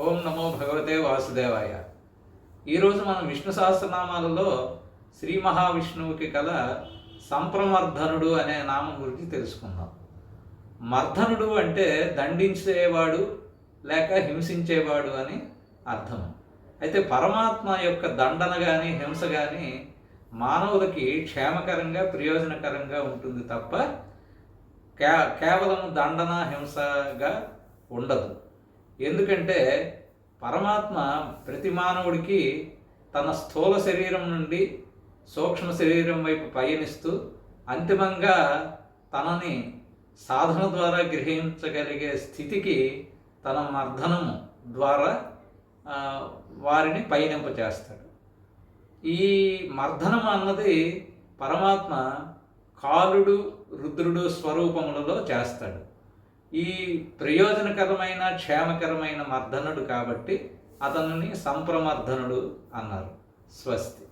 ఓం నమో భగవతే వాసుదేవాయ. ఈరోజు మనం విష్ణు సహస్రనామాలలో శ్రీ మహావిష్ణువుకి కల సంప్రమర్ధనుడు అనే నామం గురించి తెలుసుకుందాం. మర్ధనుడు అంటే దండించేవాడు లేక హింసించేవాడు అని అర్థం. అయితే పరమాత్మ యొక్క దండన కానీ హింస కానీ మానవులకి క్షేమకరంగా ప్రయోజనకరంగా ఉంటుంది తప్ప కే కేవలం దండన హింసగా ఉండదు. ఎందుకంటే పరమాత్మ ప్రతి మానవుడికి తన స్థూల శరీరం నుండి సూక్ష్మ శరీరం వైపు పయనిస్తూ అంతిమంగా తనని సాధన ద్వారా గ్రహించగలిగే స్థితికి తన మర్ధనము ద్వారా వారిని పయనింపచేస్తాడు. ఈ మర్దనం అన్నది పరమాత్మ కాలుడు రుద్రుడు స్వరూపములలో చేస్తాడు. ఈ ప్రయోజనకరమైన క్షేమకరమైన మర్దనుడు కాబట్టి అతనిని సంప్రమర్ధనుడు అన్నారు. స్వస్తి.